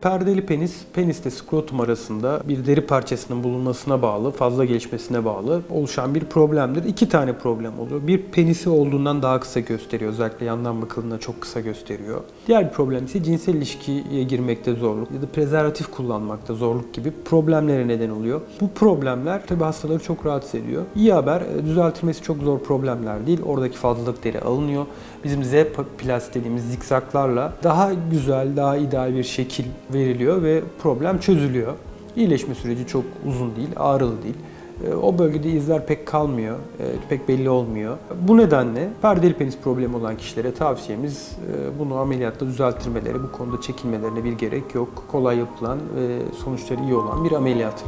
Perdeli penis, penisle skrotum arasında bir deri parçasının bulunmasına bağlı, fazla gelişmesine bağlı oluşan bir problemdir. İki tane problem oluyor. Bir penisi olduğundan daha kısa gösteriyor. Özellikle yandan bakıldığında çok kısa gösteriyor. Diğer bir problem ise cinsel ilişkiye girmekte zorluk ya da prezervatif kullanmakta zorluk gibi problemlere neden oluyor. Bu problemler tabi hastaları çok rahatsız ediyor. İyi haber, e, düzeltilmesi çok zor problemler değil. Oradaki fazlalık deri alınıyor. Bizim Z plast dediğimiz zikzaklarla daha güzel, daha ideal bir şekil veriliyor ve problem çözülüyor. İyileşme süreci çok uzun değil, ağrılı değil. E, O bölgede izler pek kalmıyor, e, pek belli olmuyor. Bu nedenle perdeli penis problemi olan kişilere tavsiyemiz e, bunu ameliyatta düzelttirmeleri, bu konuda çekinmelerine bir gerek yok. Kolay yapılan ve sonuçları iyi olan bir ameliyat.